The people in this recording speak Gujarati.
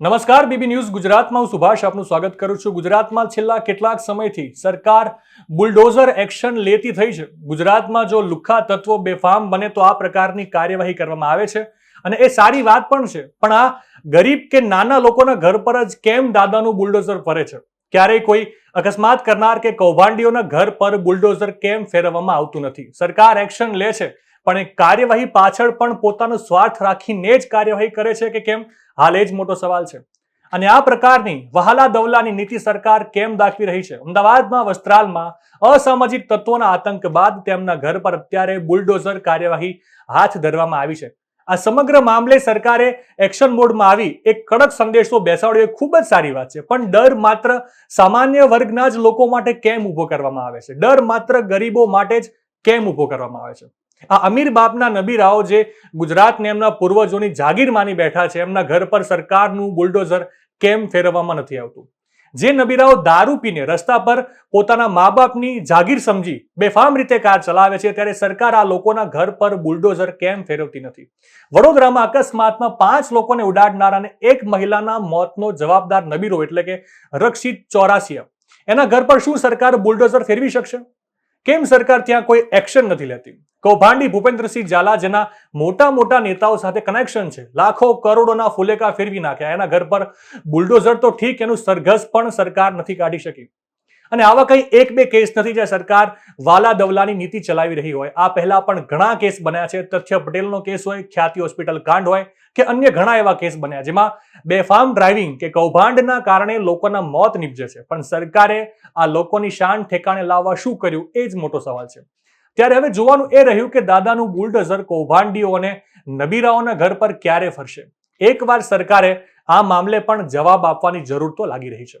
નમસ્કાર, બીબી ન્યૂઝ ગુજરાતમાં હું સુભાષ આપનું સ્વાગત કરું છું. ગુજરાતમાં છેલ્લા કેટલાક સમયથી સરકાર બુલડોઝર એક્શન લેતી થઈ છે. ગુજરાતમાં જો લુખ્ખા તત્વો બેફામ બને તો આ પ્રકારની કાર્યવાહી કરવામાં આવે છે. અને એ સારી વાત પણ છે. પણ આ ગરીબ કે નાના લોકોના ઘર પર જ કેમ દાદાનું બુલડોઝર ફરે છે? ક્યારેય કોઈ અકસ્માત કરનાર કે કૌભાંડીઓના ઘર પર બુલડોઝર કેમ ફેરવવામાં આવતું નથી? સરકાર એક્શન લે છે. પણ એ કાર્યવાહી પાછળ પણ પોતાનો સ્વાર્થ રાખીને જ કાર્યવાહી કરે છે કે કેમ? હાલ એ જ મોટો સવાલ છે. અને આ પ્રકારની વહાલા દવલાની નીતિ સરકાર કેમ દાખવી રહી છે? અમદાવાદમાં વસ્ત્રાલમાં અસામાજિક તત્વોના આતંક બાદ તેમના ઘર પર અત્યારે બુલડોઝર કાર્યવાહી હાથ ધરવામાં આવી છે. આ સમગ્ર મામલે સરકારે એક્શન મોડમાં આવી એક કડક સંદેશો બેસાડ્યો, એ ખૂબ જ સારી વાત છે. પણ ડર માત્ર સામાન્ય વર્ગના જ લોકો માટે કેમ ઊભો કરવામાં આવે છે? ડર માત્ર ગરીબો માટે જ કેમ ઊભો કરવામાં આવે છે? આ અમીર બાપના નબીરાઓ જે ગુજરાતને એમના પૂર્વજોની જાગીર માની બેઠા છે, એમના ઘર પર સરકારનું બુલડોઝર કેમ ફેરવવામાં નથી આવતું? જે નબીરાઓ દારૂ પીને રસ્તા પર પોતાના મા બાપની જાગીર સમજી બેફામ રીતે કાર ચલાવે છે, ત્યારે સરકાર આ લોકોના ઘર પર બુલડોઝર કેમ ફેરવતી નથી? વડોદરામાં અકસ્માતમાં પાંચ લોકોને ઉડાડનાર અને એક મહિલાના મોતનો જવાબદાર નબીરો એટલે કે રક્ષિત ચોરાસિયા. એના ઘર પર શું સરકાર બુલડોઝર ફેરવી શકશે? કેમ સરકાર ત્યાં કોઈ એક્શન નથી લેતી? કૌભાંડી ભૂપેન્દ્રસિંહ ઝાલા જેના મોટા મોટા નેતાઓ સાથે કનેક્શન છે. લાખો કરોડોના ફુલેકા ફેરવી નાખ્યા. એના ઘર પર બુલડોઝર તો ઠીક, એનું સરઘસ પણ સરકાર નથી કાઢી શકી. અને આવા કંઈ એક બે કેસ નથી જ્યાં સરકાર વાલા દવલાની નીતિ ચલાવી રહી હોય. આ પહેલા પણ ઘણા કેસ બન્યા છે. તથ્ય પટેલનો કેસ હોય, ખ્યાતિ હોસ્પિટલ કાંડ હોય કે અન્ય ઘણા એવા કેસ બન્યા, જેમાં બેફામ ડ્રાઇવિંગ કે કૌભાંડના કારણે લોકોના મોત નીપજે છે. પણ સરકારે આ લોકોની શાન ઠેકાણે લાવવા શું કર્યું? એ જ મોટો સવાલ છે. ત્યારે હવે જોવાનું એ રહ્યું કે દાદાનું બુલડોઝર કૌભાંડીઓ અને નબીરાઓના ઘર પર ક્યારે ફરશે? એકવાર સરકારે આ મામલે પણ જવાબ આપવાની જરૂર તો લાગી રહી છે.